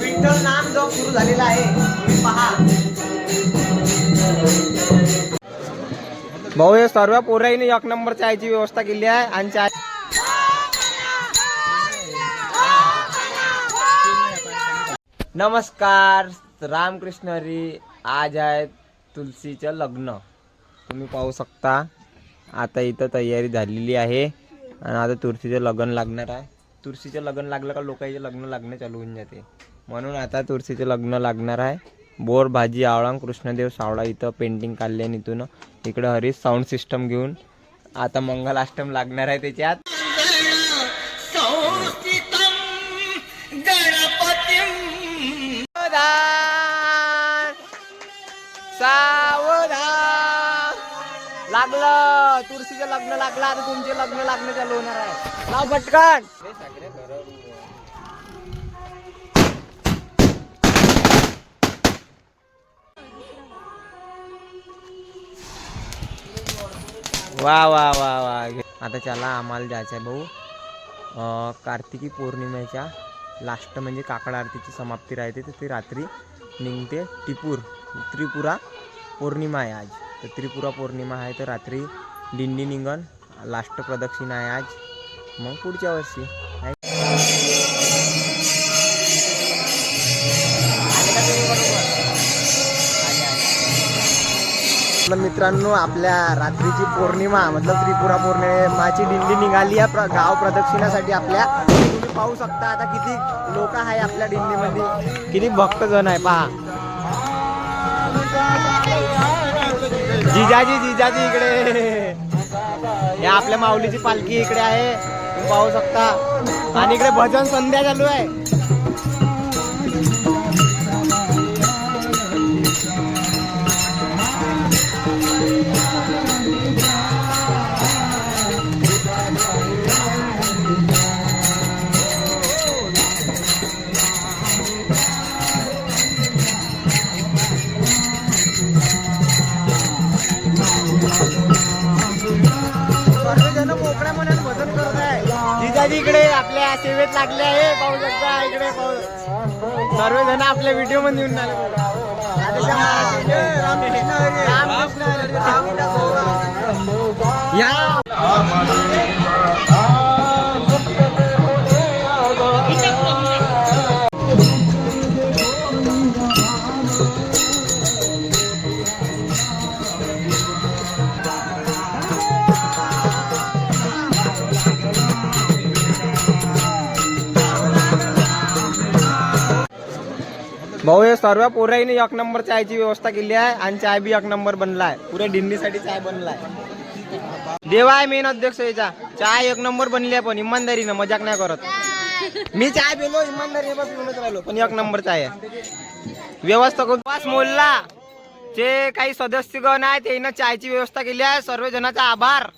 विठ्ठल नाम जो सुरू झालेला आहे पहा. भाऊ हे सर्व पोराईने एक नंबर चायची व्यवस्था केली आहे आणि चाय नमस्कार रामकृष्ण हरी आज आहे तुलसीचं लग्न. तुम्ही पाहू शकता आता इथं तयारी झालेली आहे आणि आता तुळशीचं लग्न लागणार आहे. तुळशीचं लग्न लागलं का लोकांचे लग्न लागणं चालू होऊन जाते. म्हणून आता तुळशीचं लग्न लागणार आहे. बोर भाजी आवळा कृष्णदेव सावळा इथं पेंटिंग काढली आहे इथून इकडं हरीश साऊंड सिस्टम घेऊन. आता मंगलाष्टम लागणार आहे त्याच्यात. लागलं. तुळशीचं लग्न लागलं. आता तुमचे लग्न लागणं चालू होणार आहे. लाव पटकन. वा वा वा वा. आता चला आम्हाला जायचं आहे भाऊ कार्तिकी पौर्णिमेच्या लास्ट म्हणजे काकड आरतीची समाप्ती राहते. तर ती रात्री निघते टिपूर त्रिपुरा पौर्णिमा आहे आज. तर त्रिपुरा पौर्णिमा आहे तर रात्री दिंडी निघन लास्ट प्रदक्षिणा आहे आज. मग पुढच्या वर्षी. मतलब मित्रांनो आपल्या रात्रीची पौर्णिमा मतलब त्रिपुरा पौर्णिमाची दिंडी निघाली आहे. प्र गाव प्रदक्षिणासाठी आपल्या तुम्ही पाहू शकता आता किती लोक आहे आपल्या दिंडीमध्ये. किती भक्तजण आहे पहा. जिजाजी जिजाजी इकडे. या आपल्या माऊलीची पालखी इकडे आहे. तुम्ही पाहू शकता. आणि इकडे भजन संध्या चालू आहे. आपल्या लागली आहे. पाहू शकता इकडे पाहू. सर्वजण आपल्या व्हिडिओमध्ये येऊन झाले या. भाऊ हे सर्व पोराईने एक नंबर चायची व्यवस्था केली आहे आणि चाय बी एक नंबर बनला आहे पुऱ्या डिंडीसाठी चाय बनलाय. देवा आहे मेन अध्यक्ष याचा. चाय एक नंबर बनली आहे पण इमानदारीनं मजाक नाही करत. मी चाय पिलो इमानदारी बस पिऊनच राहिलो पण एक नंबर चाय आहे. व्यवस्था करून पास मोलला जे काही सदस्यगण आहे त्यांना चायची व्यवस्था केली आहे. सर्व जणांचा आभार.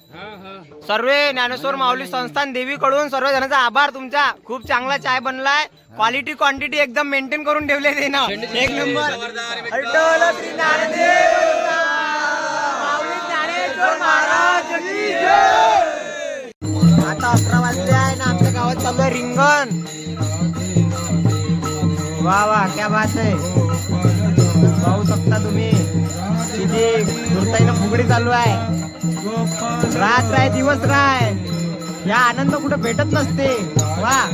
सर्व ज्ञानेश्वर माऊली संस्थान देवीकडून सर्व जणांचा आभार. तुमचा खूप चांगला चाय बनलाय. क्वालिटी क्वांटिटी एकदम मेंटेन करून ठेवले ते ना. एक नंबर. आता अकरा वाजले आहे ना आमच्या गावात चालू आहे रिंगण. वा वा क्या बात आहे. पाहू शकता तुम्ही. किती दुर्ताईनं फुगडी चालू आहे. रात राय दिवस राय. या आनंद कुठं भेटत नसते. वा.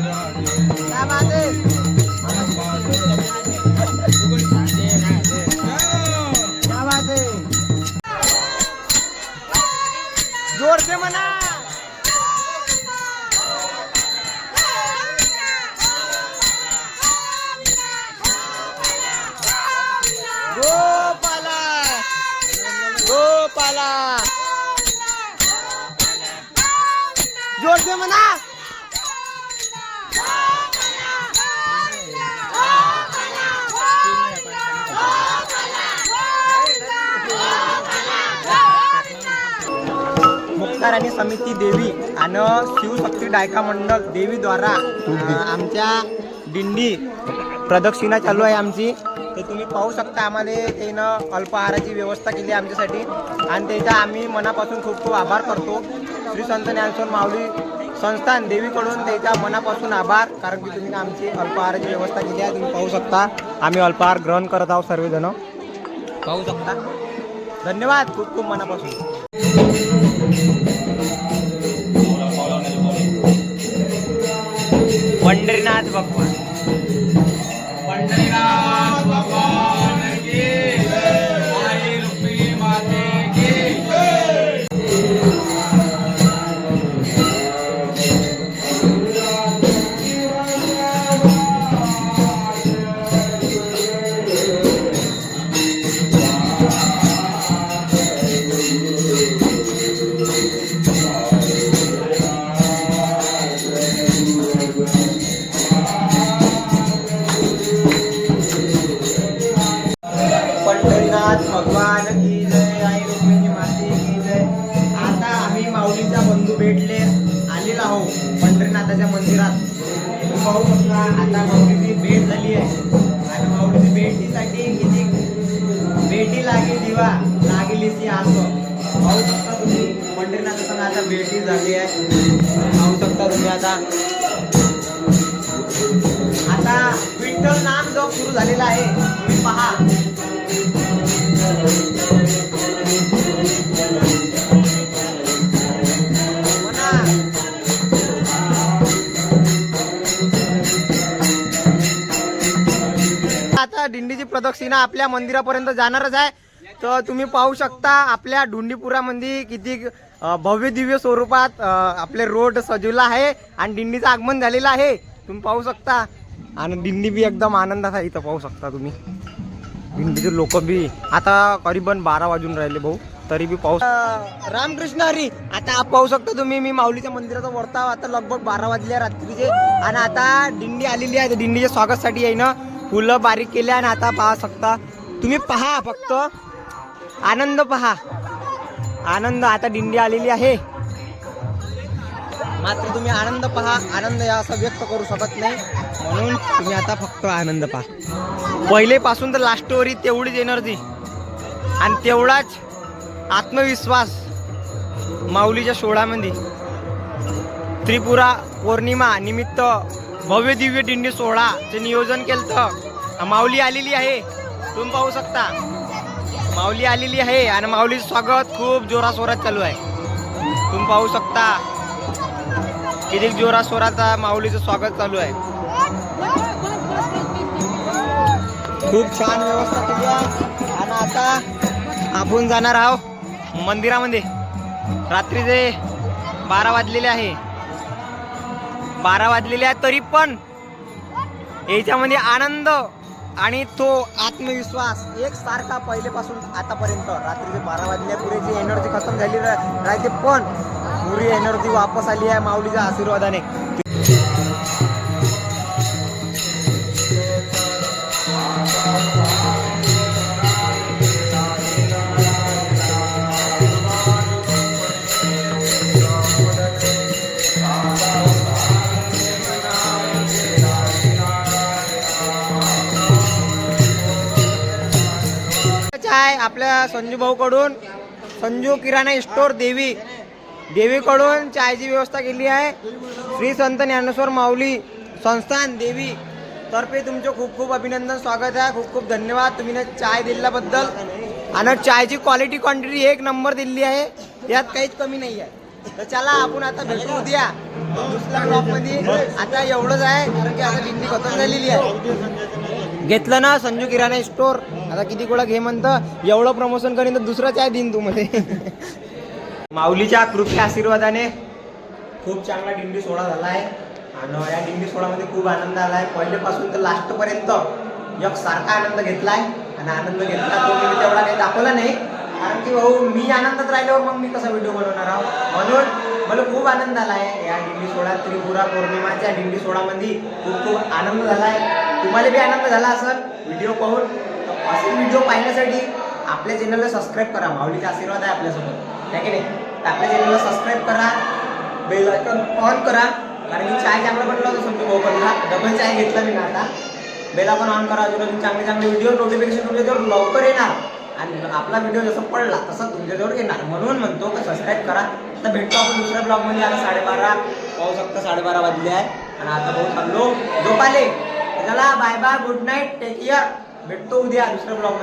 आणि समिती देवी आणि शिवशक्ती डायका मंडळ देवीद्वारा आमच्या दिंडी प्रदक्षिणा चालू आहे आमची. तर तुम्ही पाहू शकता आम्हाला त्यानं अल्पाहाराची व्यवस्था केली आहे आमच्यासाठी. आणि त्याचा आम्ही मनापासून खूप खूप आभार करतो. श्री संत ज्ञानेश्वर माऊली संस्थान देवीकडून त्याच्या मनापासून आभार कारण की तुम्ही आमची अल्पाहाराची व्यवस्था केली आहे. तुम्ही पाहू शकता. आम्ही अल्पाहार ग्रहण करत आहोत सर्वजण. पाहू शकता. धन्यवाद. खूप खूप मनापासून. पंढरीनाथ भगवान भगवान की जय आई रुक्मिणी माती की जय. आता आम्ही माऊलीचा बंधू भेटले आलेलो आहो पंढरीनाथाच्या मंदिरात. पाहू शकता आता माऊलीची भेट झाली आहे. आणि माऊलीची भेटीसाठी किती भेटी लागे दिवा लागेलीची असं पाहू शकता तुम्ही पंढरीनाथाचा आता भेटी झाली आहे. पाहू शकता तुम्ही आता. आता विठ्ठल नाम जप सुरू झालेला आहे. तुम्ही पहा. दिंडीची प्रदक्षिणा आपल्या मंदिरापर्यंत जाणारच आहे. तर तुम्ही पाहू शकता आपल्या ढुंडीपुरामध्ये किती भव्य दिव्य स्वरूपात आपले रोड सजवला आहे आणि दिंडीचं आगमन झालेलं आहे. तुम्ही पाहू शकता. आणि दिंडी बी एकदम आनंदात आहे इथं पाहू शकता तुम्ही. दिंडीचे लोक बी आता करीबन बारा वाजून राहिले भाऊ तरी बी पाऊस रामकृष्ण हरी आता आप पाहू शकता तुम्ही मी माऊलीच्या मंदिराचा वर्ताव आता लगभग बारा वाजले रात्रीचे. आणि आता दिंडी आलेली आहे दिंडीच्या स्वागतसाठी आहे ना फुलं बारीक केली आणि आता पाहा शकता. तुम्ही पहा फक्त. आनंद पहा. आनंद आता दिंडी आलेली आहे. मात्र तुम्ही आनंद पहा. आनंद या असं व्यक्त करू शकत नाही. म्हणून तुम्ही आता फक्त आनंद पहा. पहिलेपासून तर लास्टवरी तेवढीच एनर्जी आणि तेवढाच आत्मविश्वास माऊलीच्या सोहळ्यामध्ये. त्रिपुरा पौर्णिमा निमित्त भव्य दिव्य दिंडी सोहळाचे नियोजन केलं माऊली आलेली आहे. तुम्ही पाहू शकता. माऊली आलेली आहे आणि माऊलीचं स्वागत खूप जोराशोरात चालू आहे. तुम्ही पाहू शकता. किती जोराशोराचा माऊलीचं स्वागत चालू आहे. खूप छान व्यवस्था केली आहे. आणि आता आपण जाणार आहोत मंदिरामध्ये. रात्रीचे बारा वाजलेले आहे. बारा वाजलेले आहे तरी पण याच्यामध्ये आनंद आणि तो आत्मविश्वास एक सारखा पहिलेपासून आतापर्यंत. रात्रीचे बारा वाजल्या पुरेची एनर्जी खतम झाली राहते पण पुरी एनर्जी वापस आली आहे माऊलीच्या आशीर्वादाने. आपल्या संजू भाऊकडून. संजू किराणा स्टोर देवी. देवीकडून चायची व्यवस्था केली आहे. श्री संत ज्ञानेश्वर माऊली संस्थान देवी तर्फे तुमचं खूप खूप अभिनंदन स्वागत आहे. खूप खूप धन्यवाद तुम्ही ना चाय दिल्याबद्दल. आणि चायची क्वालिटी क्वांटिटी एक नंबर दिली आहे. यात काहीच कमी नाही आहे. तर चला आपण आता भेटू द्या दुसऱ्या ब्लॉकमध्ये आता एवढंच आहे कारण की आता दिंडी खतम झालेली आहे. घेतलं ना संजू किराणा स्टोर? आता किती गोळा घे म्हणतं एवढं प्रमोशन करीन तर दुसरा चाय देईन तू मध्ये माऊलीच्या कृपया आशीर्वादाने खूप चांगला डिंडी सोडा झाला आहे आणि या डिंडी सोडामध्ये खूप आनंद आला आहे पहिलेपासून तर लास्टपर्यंत एक सारखा आनंद घेतला आहे आणि आनंद घेतला तो मी तेवढा काही दाखवला नाही. कारण की भाऊ मी आनंदात राहिल्यावर मग मी कसा व्हिडिओ बनवणार आहोत म्हणून मला खूप आनंद आला आहे या डिंडी सोडा त्रिपुरा पौर्णिमाच्या डिंडी सोडामध्ये खूप खूप आनंद झाला आहे तुम्हाला बी आनंद झाला असेल? व्हिडिओ पाहून. असे व्हिडिओ पाहण्यासाठी आपल्या चॅनलला सबस्क्राईब करा. माऊलीचा आशीर्वाद आहे आपल्यासोबत. आहे की नाही? तर आपल्या चॅनलला सबस्क्राईब करा. बेल आयकॉन ऑन करा. कारण की चाय चांगला बनला होता समजा भाऊ डबल चाय घेतला मी ना आता. बेल आयकॉन ऑन करा. अजून अजून चांगले चांगले व्हिडिओ नोटिफिकेशन तुमच्याजवळ लवकर येणार. आणि आपला व्हिडिओ जसा पडला तसा तुमच्याजवळ येणार. म्हणून म्हणतो का सबस्क्राईब करा. आता भेटतो आपण दुसऱ्या ब्लॉगमध्ये आता साडेबारा पाहू शकता साडेबारा वाजले आहे. आणि आता भाऊ चाललो झोपाले चला bye bye good night take care भेटतो उद्या दुसऱ्या ब्लॉग